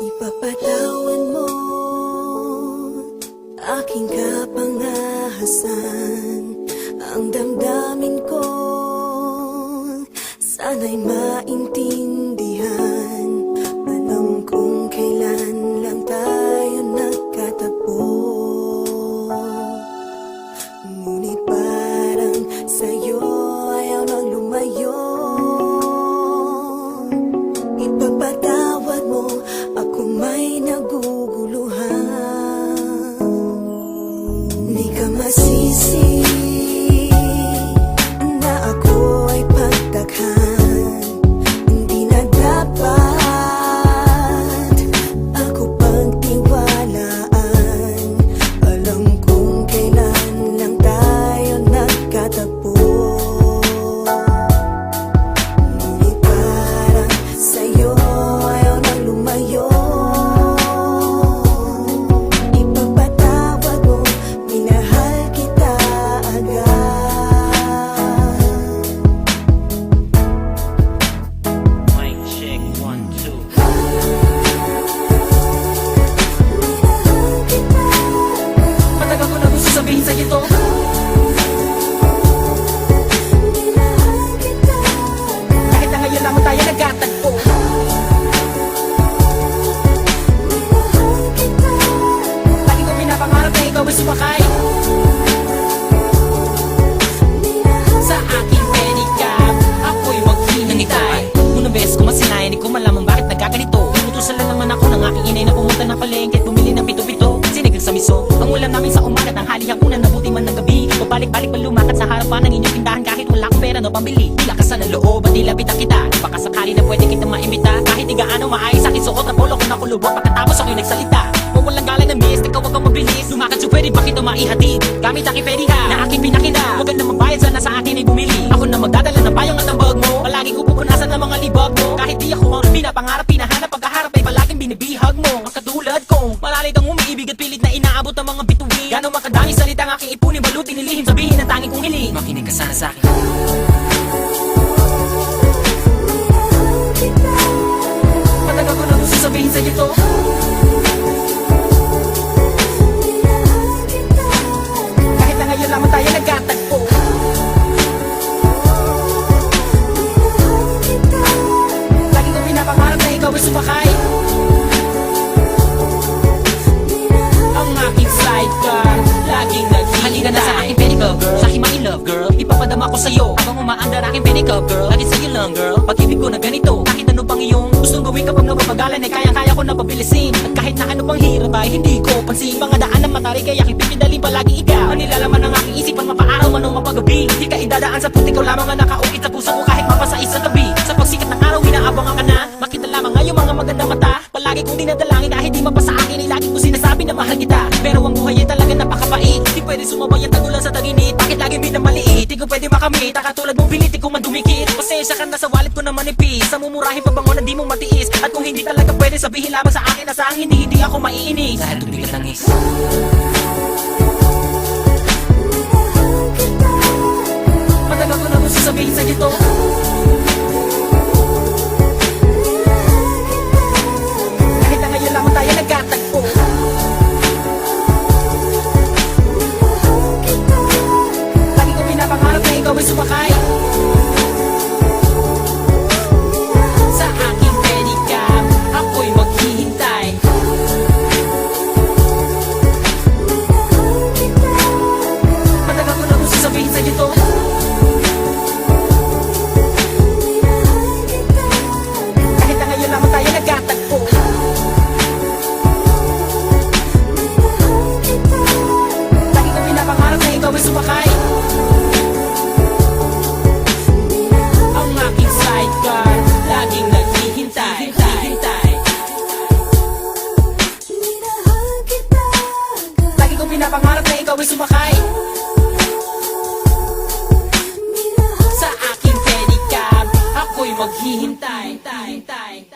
Ipapatawan mo aking kapangahasan I sana'y my na ay sumakay Sa aking pedicab Ako'y maghinangitay Unang beses ko masinayan Di ko malaman bakit nagkaganito. Inutusan lang naman ako ng aking inay Na pumunta ng palengke at bumili ng pito-pito. Sinigang sa miso Ang ulam namin sa umaga Ang hali hakunan Nabuti man ng gabi. Pabalik-balik pa lumakat sa harapan ng inyong tindahan Kahit wala akong pera no pambili. Tila ka sa ng loob at nilapitan kita. Baka sakali na pwede kita maimbita Kahit di gaano maayos aking suot Ang polo ko na kulubot Pagkatapos ako'y nagsalita. Kung walang galang na miss Ikaw wag kang Lumakad pwede ba kita maihatid Gamit aking pediha Na aking pinakita. Huwag ka na magbayad sana sa akin ay bumili. Ako na magdadala ng payong at ang bag mo. Palagi ko pupunasan ng mga libag mo. Kahit di ako ang pinapangarap Pinahanap pagkaharap ay palaging binibihag mo. Ang katulad kong Malalit ang umiibig at pilit na inaabot ang mga bituin. Gano'ng makadami salita ang aking ipunin Balutin nilihim sabihin ang tanging kong hiling. Makinig ka sana sa akin. Matagal ko na gusto sabihin sa'yo to na ganito. Kahit ano pang iyong Gustong gawin kapag napapagalan Ay kaya-kaya ko na pabilisin. At kahit na ano pang hirap ay hindi ko pansin. Mga daan ng matarik ay aking pipidali palagi ikaw. Ang nilalaman ng aking isipan Mapaaraw man o mapagabi. Di ka idadaan sa puti ko lamang ang nakaukit sa puso ko Kahit mapasais sa gabi Sa pagsikat ng araw inaabangan ka na. Makita lamang ngayong mga maganda mata. Palagi kong dinadalangin kahit di mapasa akin Ay lagi ko sinasabi na mahal kita. Pero ang buhay ay talaga napakapait. Di pwede sumabay ang tagulan sa taginit. Bakit lagi Di ko pwede makamit Katulad mong pilit di ko man dumikit. Pasensya ka na sa wallet ko na manipis. Sa mumurahin pabango na di mo matiis. At kung hindi talaga pwede sabihin lamang sa akin Na sa akin hindi, hindi ako maiinis. Dahil tubigat lang is Matagal ko na gusto sabihin sa to maghihintay tay, tay.